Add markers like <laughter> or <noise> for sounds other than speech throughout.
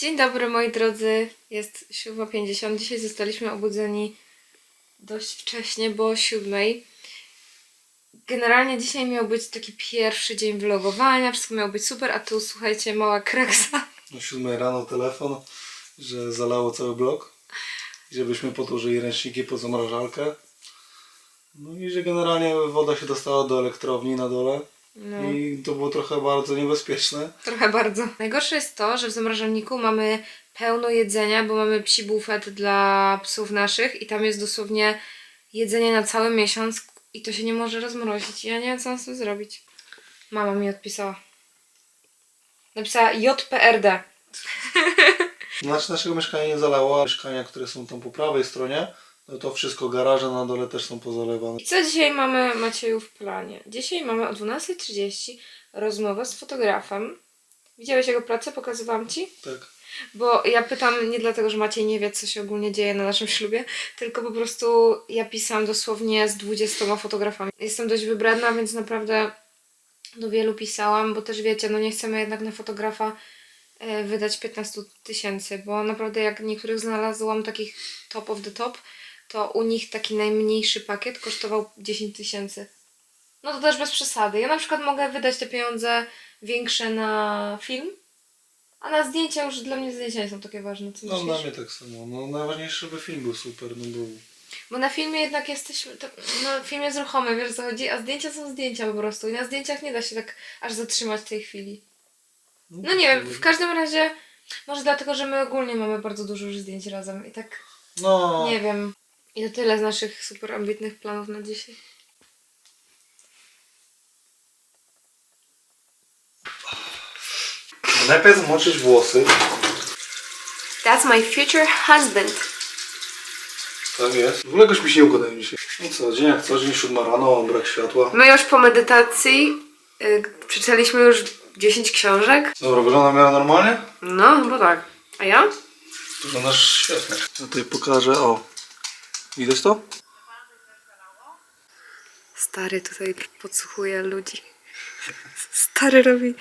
Dzień dobry moi drodzy, jest 7.50. Dzisiaj zostaliśmy obudzeni dość wcześnie, bo o 7.00. Generalnie dzisiaj miał być taki pierwszy dzień vlogowania, wszystko miało być super, a tu słuchajcie, mała kraksa. O 7 rano telefon, że zalało cały blok. Żebyśmy podłożyli ręczniki pod zamrażalkę. No i że generalnie woda się dostała do elektrowni na dole. No. I to było trochę bardzo niebezpieczne. Trochę bardzo. Najgorsze jest to, że w zamrażalniku mamy pełno jedzenia, bo mamy psi bufet dla psów naszych i tam jest dosłownie jedzenie na cały miesiąc i to się nie może rozmrozić. Ja nie wiem, co mam z tym zrobić. Mama mi odpisała. Napisała JPRD. Znaczy naszego mieszkania nie zalało, a mieszkania, które są tam po prawej stronie, to wszystko, garaże na dole też są pozalewane. I co dzisiaj mamy, Macieju, w planie? Dzisiaj mamy o 12.30 rozmowę z fotografem. Widziałeś jego pracę? Pokazywałam Ci? Tak. Bo ja pytam nie dlatego, że Maciej nie wie, co się ogólnie dzieje na naszym ślubie, tylko po prostu ja pisałam dosłownie z 20 fotografami. Jestem dość wybredna, więc naprawdę do wielu pisałam, bo też wiecie, no nie chcemy jednak na fotografa e, wydać 15 tysięcy, bo naprawdę jak niektórych znalazłam takich top of the top, to u nich taki najmniejszy pakiet kosztował 10 tysięcy. No to też bez przesady. Ja na przykład mogę wydać te pieniądze większe na film, a na zdjęcia już dla mnie zdjęcia nie są takie ważne. Co No myślisz? dla mnie tak samo. No najważniejsze, żeby film był super, no bo... Bo na filmie jednak jesteśmy. To, no, film jest ruchomy, wiesz o co chodzi, a zdjęcia są zdjęcia po prostu. I na zdjęciach nie da się tak aż zatrzymać tej chwili. No nie wiem, w każdym razie. Może dlatego, że my ogólnie mamy bardzo dużo już zdjęć razem i tak No, nie wiem. I to tyle z naszych super ambitnych planów na dzisiaj. najpierw zmoczyć włosy. That's my future husband. Tak jest. W ogóle jakoś mi się nie układają dzisiaj. No co, dzień jak co, dzień siódma rano, brak światła. My już po medytacji y, przeczytaliśmy już 10 książek. Dobra, wygląda w miarę normalnie? No, chyba tak. A ja? Wyglądasz świetnie. Ja tutaj pokażę, o. Widać to? Stary tutaj podsłuchuje ludzi. Stary robi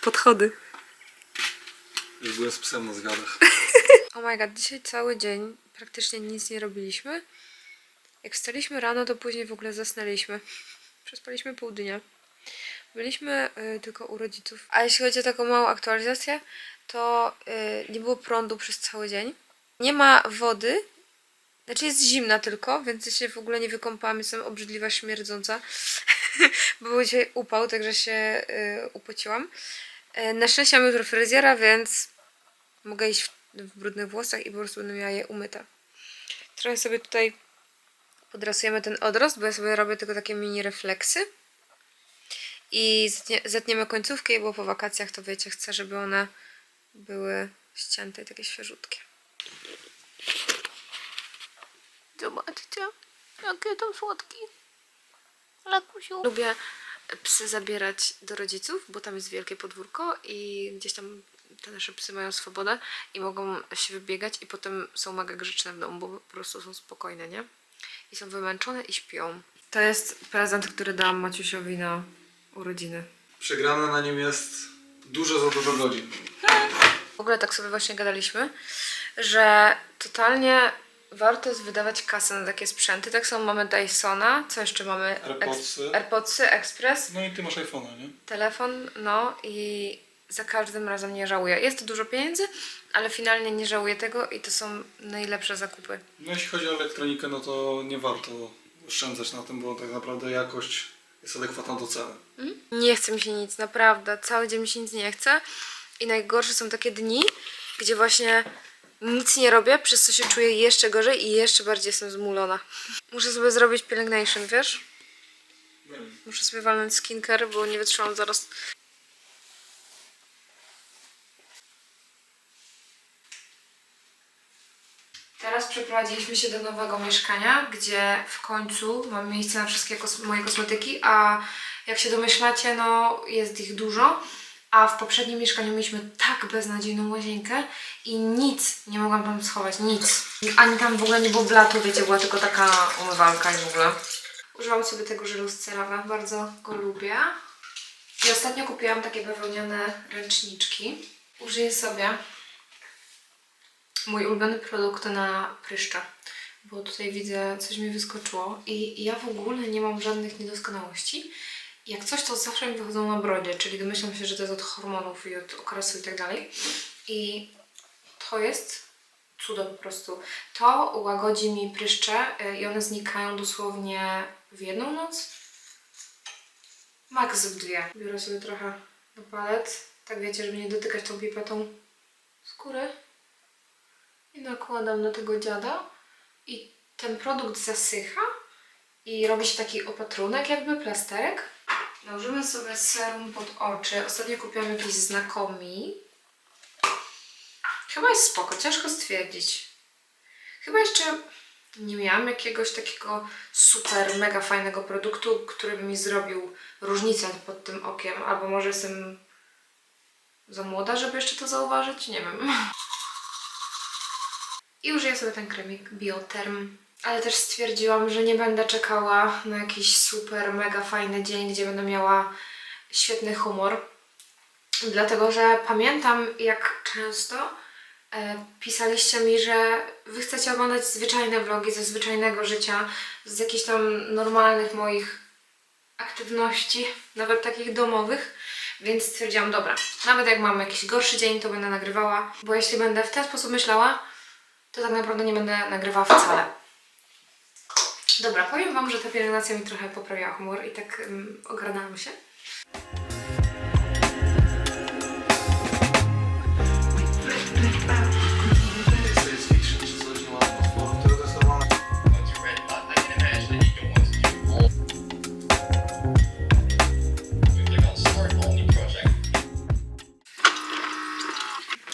podchody. Już byłem z psem na zgadach. <laughs> Oh my god, dzisiaj cały dzień praktycznie nic nie robiliśmy. Jak wstaliśmy rano, to później w ogóle zasnęliśmy. Przespaliśmy pół dnia. Byliśmy y, tylko u rodziców. A jeśli chodzi o taką małą aktualizację, to y, nie było prądu przez cały dzień. Nie ma wody. Znaczy jest zimna tylko, więc ja się w ogóle nie wykąpałam, jestem obrzydliwa, śmierdząca. <laughs> Bo był dzisiaj upał, także się y, upociłam. Y, na szczęście mam jutro fryzjera, więc mogę iść w, w brudnych włosach i po prostu będę miała je umyte. Trochę sobie tutaj podrasujemy ten odrost, bo ja sobie robię tylko takie mini refleksy. I zetnie, zetniemy końcówkę, bo po wakacjach to wiecie, chcę, żeby one były ścięte i takie świeżutkie. Zobaczcie, jakie to słodki. Lakusiu. Lubię psy zabierać do rodziców, bo tam jest wielkie podwórko i gdzieś tam te nasze psy mają swobodę i mogą się wybiegać i potem są mega grzeczne w domu, bo po prostu są spokojne, nie? I są wymęczone i śpią. To jest prezent, który dałam Maciusiowi na urodziny. Przegrane na nim jest dużo za dużo godzin. W ogóle tak sobie właśnie gadaliśmy, że totalnie warto jest wydawać kasę na takie sprzęty. Tak samo mamy Dysona, co jeszcze mamy? AirPodsy. AirPodsy, Express. No i ty masz iPhone'a, nie? telefon, no i za każdym razem nie żałuję. Jest to dużo pieniędzy, ale finalnie nie żałuję tego i to są najlepsze zakupy. No jeśli chodzi o elektronikę, no to nie warto oszczędzać na tym, bo tak naprawdę jakość jest adekwatna do ceny. Nie chce mi się nic, naprawdę. Cały dzień mi się nic nie chce. I najgorsze są takie dni, gdzie właśnie nic nie robię, przez co się czuję jeszcze gorzej i jeszcze bardziej jestem zmulona. Muszę sobie zrobić pielęgnation, wiesz? Muszę sobie walnąć skincare, bo nie wytrzymam zaraz. Teraz przeprowadziliśmy się do nowego mieszkania, gdzie w końcu mam miejsce na wszystkie kos- moje kosmetyki, a jak się domyślacie, no jest ich dużo. A w poprzednim mieszkaniu mieliśmy tak beznadziejną łazienkę i nic nie mogłam tam schować, nic. Ani tam w ogóle nie było blatu, wiecie, była tylko taka umywalka i w ogóle. Używam sobie tego żelu z CeraVe, bardzo go lubię. I ostatnio kupiłam takie bawełniane ręczniczki. Użyję sobie mój ulubiony produkt na pryszcza, bo tutaj widzę, coś mi wyskoczyło i ja w ogóle nie mam żadnych niedoskonałości. Jak coś, to zawsze mi wychodzą na brodzie, czyli domyślam się, że to jest od hormonów i od okresu i tak dalej. I to jest cudo po prostu. To łagodzi mi pryszcze y, i one znikają dosłownie w jedną noc. Max w dwie. Biorę sobie trochę na palet, tak wiecie, żeby nie dotykać tą pipetą skóry. I nakładam na tego dziada i ten produkt zasycha i robi się taki opatrunek, jakby plasterek. Nałożymy sobie serum pod oczy. Ostatnio kupiłam jakiś znakomi. Chyba jest spoko, ciężko stwierdzić. Chyba jeszcze nie miałam jakiegoś takiego super, mega fajnego produktu, który by mi zrobił różnicę pod tym okiem. Albo może jestem za młoda, żeby jeszcze to zauważyć? Nie wiem. I użyję sobie ten kremik Bioterm. Ale też stwierdziłam, że nie będę czekała na jakiś super, mega fajny dzień, gdzie będę miała świetny humor. Dlatego, że pamiętam, jak często e, pisaliście mi, że wy chcecie oglądać zwyczajne vlogi ze zwyczajnego życia, z jakichś tam normalnych moich aktywności, nawet takich domowych. Więc stwierdziłam, dobra, nawet jak mam jakiś gorszy dzień, to będę nagrywała, bo jeśli będę w ten sposób myślała, to tak naprawdę nie będę nagrywała wcale. Dobra, powiem Wam, że ta pielęgnacja mi trochę poprawiła humor i tak um, się.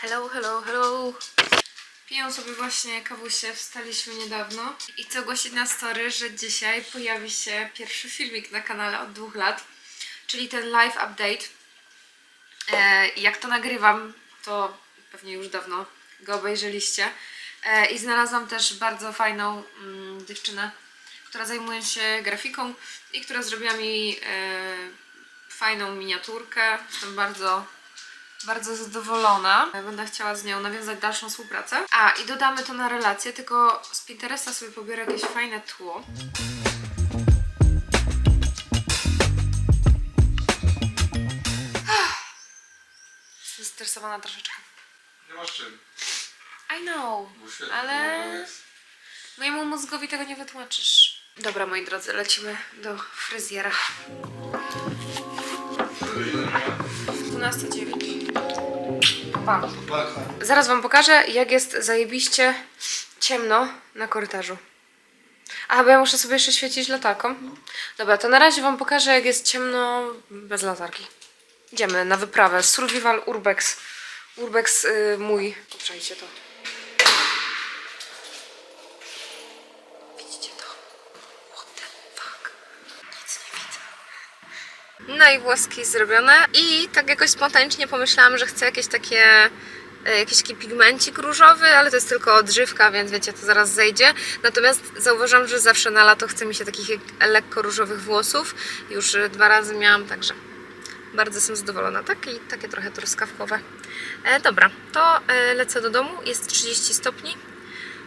Hello, hello, hello. Piję sobie właśnie kawusie, wstaliśmy niedawno i chcę ogłosić na story, że dzisiaj pojawi się pierwszy filmik na kanale od dwóch lat, czyli ten live update. E, jak to nagrywam, to pewnie już dawno go obejrzeliście. E, I znalazłam też bardzo fajną mm, dziewczynę, która zajmuje się grafiką i która zrobiła mi e, fajną miniaturkę. Jestem bardzo bardzo zadowolona. Będę chciała z nią nawiązać dalszą współpracę. A, i dodamy to na relację, tylko z Pinteresta sobie pobiorę jakieś fajne tło. Jestem zestresowana troszeczkę. Nie masz czym. I know, ale mojemu mózgowi tego nie wytłumaczysz. Dobra, moi drodzy, lecimy do fryzjera. 12.09. Pa. Zaraz Wam pokażę, jak jest zajebiście ciemno na korytarzu. A, bo ja muszę sobie jeszcze świecić latarką. Dobra, to na razie Wam pokażę, jak jest ciemno bez latarki. Idziemy na wyprawę. Survival Urbex. Urbex y, mój. Poprzejcie to. Widzicie to? What the fuck? Nic nie widzę. No i włoski zrobione. I tak jakoś spontanicznie pomyślałam, że chcę jakieś takie e, jakiś taki pigmencik różowy, ale to jest tylko odżywka, więc wiecie, to zaraz zejdzie. Natomiast zauważam, że zawsze na lato chce mi się takich lekko różowych włosów. Już e, dwa razy miałam, także bardzo jestem zadowolona. Takie, takie trochę truskawkowe. E, dobra, to e, lecę do domu. Jest 30 stopni.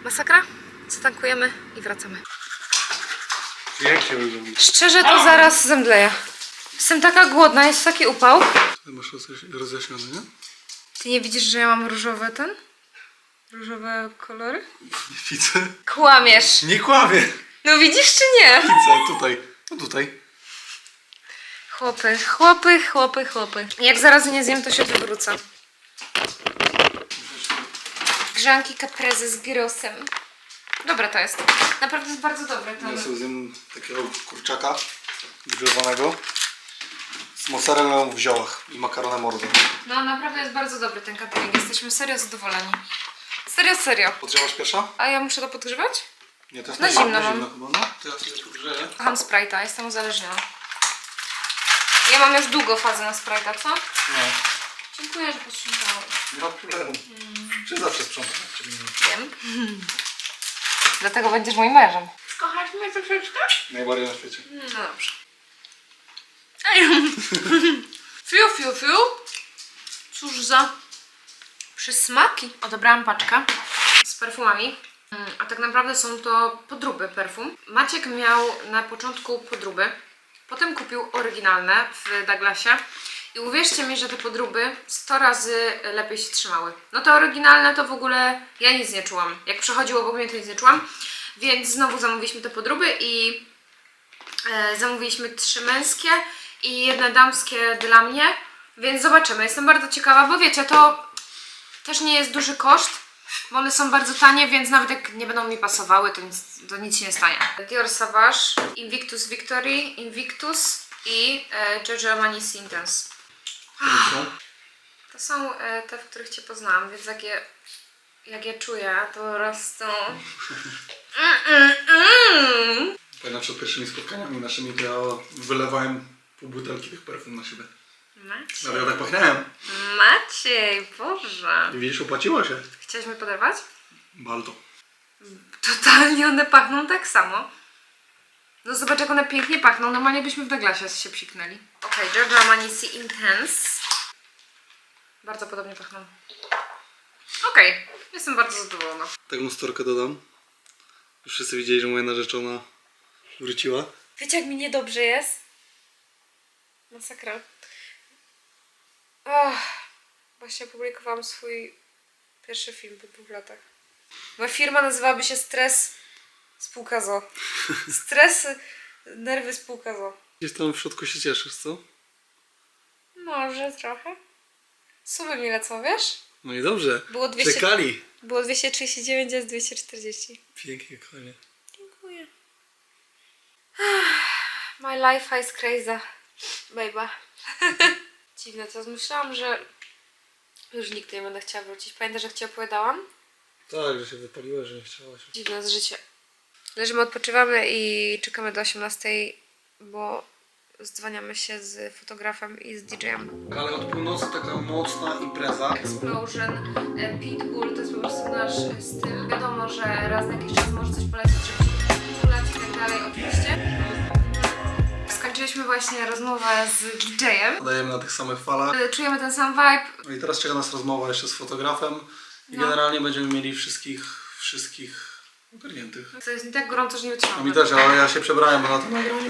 Masakra. Zatankujemy i wracamy. Jak się? Szczerze, to zaraz zemdleję. Jestem taka głodna, jest taki upał. Ty masz rozjaś- rozjaśnione, nie? Ty nie widzisz, że ja mam różowe ten? Różowe kolory? Nie widzę. Kłamiesz. Nie kłamie. No widzisz czy nie? Widzę, tutaj. No tutaj. Chłopy, chłopy, chłopy, chłopy. Jak zaraz nie zjem, to się wywrócę. Grzanki caprese z gyrosem. Dobre to jest. Naprawdę jest bardzo dobre. Ja sobie zjem takiego kurczaka grzowanego z mozzarellą w ziołach i makaronem orzo. No naprawdę jest bardzo dobry ten catering. Jesteśmy serio zadowoleni. Serio, serio. Podgrzewasz pierwsza? A ja muszę to podgrzewać? Nie, to jest Na na, zimno na mam. zimno chyba, no. To ja sobie podgrzeję. Kocham Sprite'a, jestem uzależniona. Ja mam już długo fazę na Sprite'a, co? Nie, Dziękuję, że posprzątałeś. nie ma problemu. Czy zawsze sprzątam jak ciebie nie ma. Wiem. <laughs> Dlatego będziesz moim mężem. Kochasz mnie troszeczkę? Najbardziej na świecie. No dobrze. <laughs> fiu, fiu, fiu. Cóż za przysmaki. Odebrałam paczkę. z perfumami. Mm, A tak naprawdę są to podróby perfum. Maciek miał na początku podróby, potem kupił oryginalne w Douglasie. I uwierzcie mi, że te podróby 100 razy lepiej się trzymały. No te oryginalne to w ogóle ja nic nie czułam. Jak przechodziło obok mnie, to nic nie czułam. Więc znowu zamówiliśmy te podróby i e, zamówiliśmy trzy męskie i jedne damskie dla mnie. Więc zobaczymy. Jestem bardzo ciekawa, bo wiecie, to też nie jest duży koszt, bo one są bardzo tanie, więc nawet jak nie będą mi pasowały, to nic, to nic się nie stanie. Dior Savage, Invictus Victory, Invictus i e, Giorgio Armani Intense. To są e, te, w których Cię poznałam, więc jak je, jak je czuję, to raz <laughs> to... Mm, mm, mm. Pamiętam przed pierwszymi spotkaniami naszymi, to ja wylewałem pół butelki tych perfum na siebie. Maciej, Ale ja tak pachnąłem. Maciej, Boże. I widzisz, opłaciło się. Chciałeś mnie poderwać? Bardzo. Totalnie one pachną tak samo. No zobacz jak one pięknie pachną. Normalnie byśmy w Douglasie się psiknęli. Okej, Giorgio Armani Sea Intense. Bardzo podobnie pachną. Okej, jestem bardzo zadowolona. Taką storkę dodam. Już wszyscy widzieli, że moja narzeczona wróciła. Wiecie jak mi niedobrze jest? Masakra. Och, właśnie opublikowałam swój pierwszy film po dwóch latach. Moja firma nazywałaby się Stres Spółka ZO. <laughs> Stres, nerwy Spółka ZO. Gdzieś tam w środku się cieszysz, co? Może trochę. Sumy mi lecą, wiesz? No i dobrze. Było 200 Czekali. Było 239, a jest 240. Pięknie, kochanie. Dziękuję. My life is crazy, baby. <laughs> Dziwne, to myślałam, że już nigdy nie będę chciała wrócić. Pamiętasz, jak Ci opowiadałam? Tak, że się wypaliła, że nie chciałaś. Dziwne z życie. Leżymy, odpoczywamy i czekamy do 18, bo zdzwaniamy się z fotografem i z DJ-em. Ale od północy taka mocna impreza. Explosion, e, Pitbull, to jest po prostu nasz styl. Wiadomo, że raz na jakiś czas może coś polecieć, żeby się i tak dalej, oczywiście. Skończyliśmy właśnie rozmowę z DJ-em. Dajemy na tych samych falach. E, Czujemy ten sam vibe. No i teraz czeka nas rozmowa jeszcze z fotografem. I No. generalnie będziemy mieli wszystkich, wszystkich ogarniętych. To jest mi tak gorąco, że nie wytrzymam. A mi też, ale ja się przebrałem na to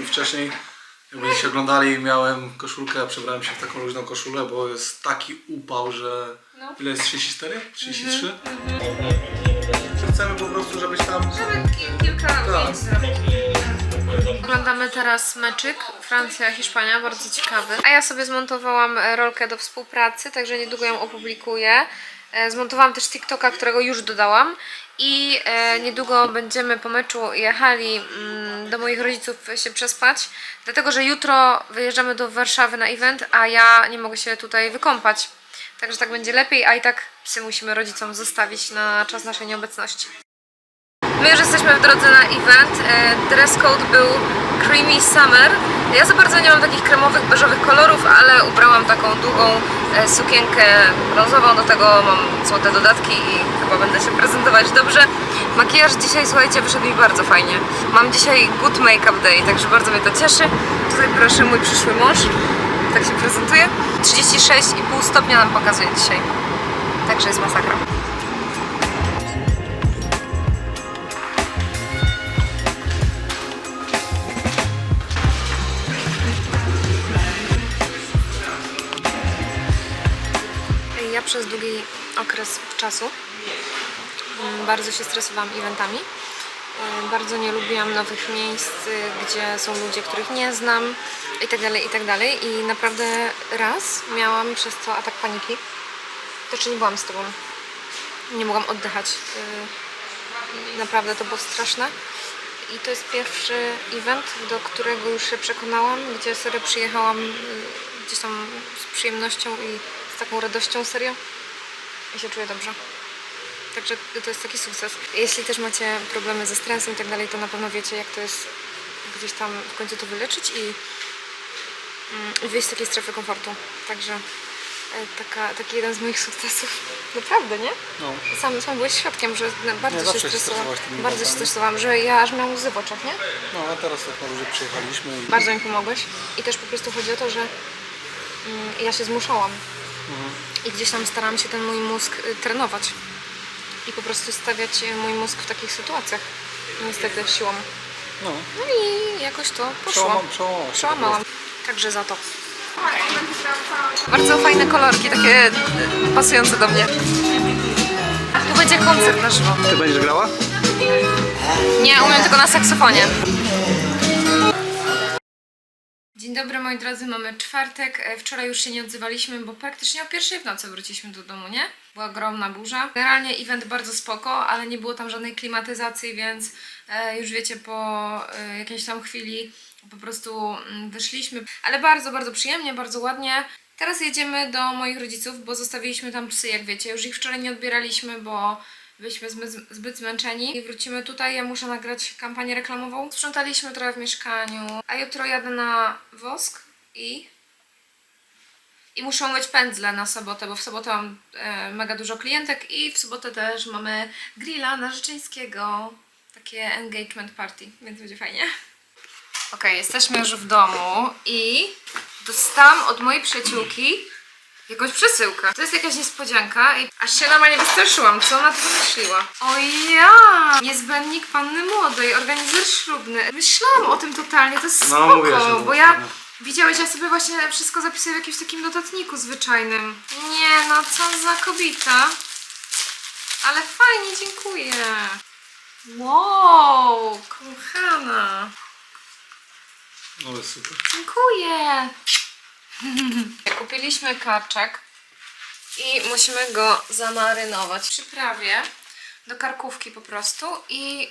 wcześniej. Jakbyście oglądali, miałem koszulkę, ja przebrałem się w taką luźną koszulę, bo jest taki upał, że... No. Ile jest? 34? 33? Że Chcemy po prostu, żebyś tam... Żeby ki- kilka Tak. zrobić. Oglądamy teraz meczyk Francja-Hiszpania, bardzo ciekawy. A ja sobie zmontowałam e, rolkę do współpracy, także niedługo ją opublikuję. E, Zmontowałam też TikToka, którego już dodałam. I e, niedługo będziemy po meczu jechali mm, do moich rodziców się przespać, dlatego że jutro wyjeżdżamy do Warszawy na event, a ja nie mogę się tutaj wykąpać. Także tak będzie lepiej, a i tak psy musimy rodzicom zostawić na czas naszej nieobecności. My już jesteśmy w drodze na event. E, Dress code był Creamy Summer. Ja za bardzo nie mam takich kremowych, beżowych kolorów, ale ubrałam taką długą e, sukienkę brązową. Do tego mam złote dodatki i chyba będę się prezentować dobrze. Makijaż dzisiaj, słuchajcie, wyszedł mi bardzo fajnie. Mam dzisiaj good make-up day, także bardzo mnie to cieszy. Tutaj proszę mój przyszły mąż. Tak się prezentuje. 36,5 stopnia nam pokazuje dzisiaj. Także jest masakra. Przez długi okres czasu mm, bardzo się stresowałam eventami. E, Bardzo nie lubiłam nowych miejsc, gdzie są ludzie, których nie znam i tak dalej, i tak. I naprawdę raz miałam przez to atak paniki. To czy nie byłam z tobą. Nie mogłam oddychać. Y, Naprawdę to było straszne. I to jest pierwszy event, do którego już się przekonałam, gdzie serio przyjechałam y, gdzieś tam z przyjemnością i z taką radością serio. I się czuję dobrze. Także to jest taki sukces. Jeśli też macie problemy ze stresem i tak dalej, to na pewno wiecie, jak to jest gdzieś tam w końcu to wyleczyć i, mm, wyjść z takiej strefy komfortu. Także e, taka, taki jeden z moich sukcesów. <laughs> Naprawdę, nie? No. Sam, sam byłeś świadkiem, że bardzo Nie, się stresowałam. Bardzo się stresowałam, że ja aż miałam łzy w oczach, nie? No, a teraz tak na ludzie przyjechaliśmy i... Bardzo mi pomogłeś. I też po prostu chodzi o to, że mm, ja się zmuszałam. I gdzieś tam starałam się ten mój mózg y, trenować. i po prostu stawiać mój mózg w takich sytuacjach. Niestety siłą. No, No i jakoś to poszło. przełamam. Przełamałam. Także za to. Bardzo fajne kolorki, takie e, pasujące do mnie. Tu będzie koncert na żywo. Ty będziesz grała? Nie, umiem tylko na saksofonie. Dobry moi drodzy, mamy czwartek. E, Wczoraj już się nie odzywaliśmy, bo praktycznie o pierwszej w nocy wróciliśmy do domu, nie? Była ogromna burza. Generalnie event bardzo spoko, ale nie było tam żadnej klimatyzacji, więc e, już wiecie, po e, jakiejś tam chwili po prostu mm, wyszliśmy. Ale bardzo, bardzo przyjemnie, bardzo ładnie. Teraz jedziemy do moich rodziców, bo zostawiliśmy tam psy, jak wiecie. Już ich wczoraj nie odbieraliśmy, bo byliśmy zbyt, zmęczeni. I wrócimy tutaj, ja muszę nagrać kampanię reklamową. Sprzątaliśmy trochę w mieszkaniu, a jutro jadę na wosk i... I muszę umyć pędzle na sobotę, bo w sobotę mam e, mega dużo klientek i w sobotę też mamy grilla narzeczeńskiego. Takie engagement party, więc będzie fajnie. Okej, jesteśmy już w domu i dostałam od mojej przyjaciółki jakąś przesyłkę. To jest jakaś niespodzianka i aż się normalnie wystraszyłam, co ona tu wymyśliła. O ja! Niezbędnik panny młodej, organizer ślubny. Myślałam o tym totalnie, to jest No, spoko, bo ja... no. Widziałeś, ja sobie właśnie wszystko zapisuję w jakimś takim notatniku zwyczajnym. Nie no, co za kobita. Ale fajnie, dziękuję. Wow, kochana. No jest super. Dziękuję. <laughs> Kupiliśmy karczek i musimy go zamarynować w przyprawie do karkówki po prostu i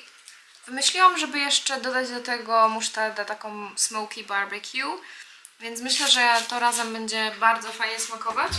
wymyśliłam, żeby jeszcze dodać do tego musztardę taką smoky barbecue, więc myślę, że to razem będzie bardzo fajnie smakować.